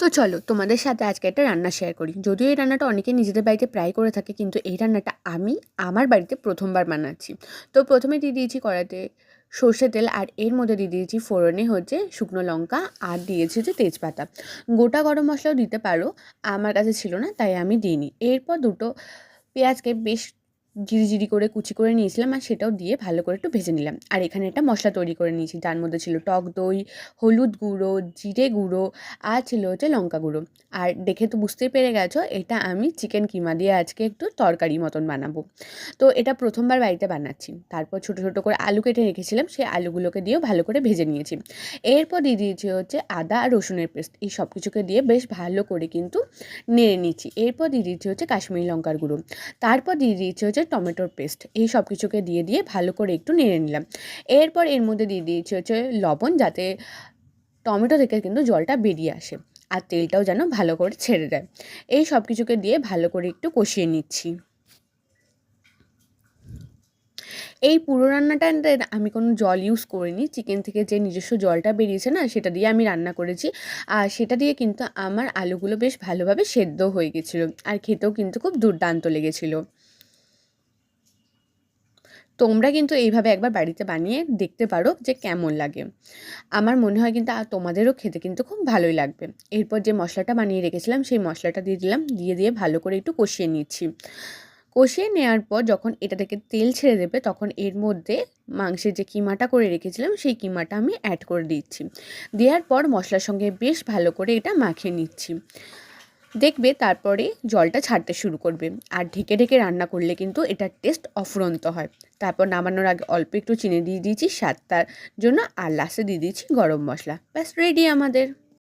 তো চলো, তোমাদের সাথে আজকে একটা রান্না শেয়ার করি। যদিও এই রান্নাটা অনেকে নিজেদের বাড়িতে প্রায় করে থাকে, কিন্তু এই রান্নাটা আমি আমার বাড়িতে প্রথমবার বানাচ্ছি। তো প্রথমে দিয়ে দিয়েছি কড়াতে সর্ষে তেল আর এর মধ্যে দিয়ে দিয়েছি ফোড়নে হচ্ছে শুকনো লঙ্কা আর দিয়েছি হচ্ছে তেজপাতা। গোটা গরম মশলাও দিতে পারো, আমার কাছে ছিল না, তাই আমি দিইনি। এরপর দুটো পেঁয়াজকে বেশ জিরি করে, কুচি করে নিয়েছিলাম আর সেটাও দিয়ে ভালো করে একটু ভেজে নিলাম। আর এখানে একটা মশলা তৈরি করে নিয়েছি। যার মধ্যে ছিল টক দই, হলুদ গুঁড়ো, জিরে গুঁড়ো আর ছিল হচ্ছে লঙ্কা গুঁড়ো। আর দেখে তো বুঝতেই পেরে গেছো, এটা আমি চিকেন কিমা দিয়ে আজকে একটু তরকারি মতন বানাবো। তো এটা প্রথমবার বাড়িতে বানাচ্ছি। তারপর ছোটো ছোটো করে আলু কেটে রেখেছিলাম, সেই আলুগুলোকে দিয়েও ভালো করে ভেজে নিয়েছি। এরপর দিয়ে দিয়েছি হচ্ছে আদা আর রসুনের পেস্ট। এই সব কিছুকে দিয়ে বেশ ভালো করে কিন্তু নেড়ে নিচ্ছি। এরপর দিয়ে দিয়েছি হচ্ছে কাশ্মীরি লঙ্কার গুঁড়ো। তারপর দিয়ে দিয়েছি হচ্ছে টমেটোর পেস্ট এই সব কিছুকে দিয়ে দিয়ে ভালো করে একটু নেড়ে নিলাম। এরপর এর মধ্যে দিয়ে দিয়েছি হচ্ছে লবণ যাতে টমেটো থেকে কিন্তু জলটা বেরিয়ে আসে আর তেলটাও যেন ভালো করে ছেড়ে দেয় এই সব কিছুকে দিয়ে ভালো করে একটু কষিয়ে নিচ্ছি। এই পুরো রান্নাটাতে আমি কোনো জল ইউজ করিনি। চিকেন থেকে যে নিজস্ব জলটা বেরিয়েছে না, সেটা দিয়ে আমি রান্না করেছি। আর সেটা দিয়ে কিন্তু আমার আলুগুলো বেশ ভালোভাবে সেদ্ধ হয়ে গেছিল। আর খেতেও কিন্তু খুব দুর্দান্ত লেগেছিলো। তোমরা কিন্তু এইভাবে একবার বাড়িতে বানিয়ে দেখতে পারো যে কেমন লাগে। আমার মনে হয় কিন্তু তোমাদেরও খেতে কিন্তু খুব ভালোই লাগবে। এরপর যে মশলাটা বানিয়ে রেখেছিলাম, সেই মশলাটা দিয়ে দিলাম, দিয়ে দিয়ে ভালো করে একটু কষিয়ে নিচ্ছি। কষিয়ে নেওয়ার পর যখন এটা থেকে তেল ছেড়ে দেবে, তখন এর মধ্যে মাংসের যে কিমাটা করে রেখেছিলাম, সেই কিমাটা আমি অ্যাড করে দিচ্ছি। দেওয়ার পর মশলার সঙ্গে বেশ ভালো করে এটা মাখিয়ে নিচ্ছি। দেখবে তারপরে জলটা ছাড়তে শুরু করবে। আর ঢেকে ঢেকে রান্না করলে কিন্তু এটার টেস্ট অফুরন্ত হয়। তারপর নামানোর আগে অল্প একটু চিনি দিয়ে দিয়েছি স্বাদটার জন্য আর লাস্টে দিয়ে দিয়েছি গরম মশলা। ব্যাস রেডি আমাদের।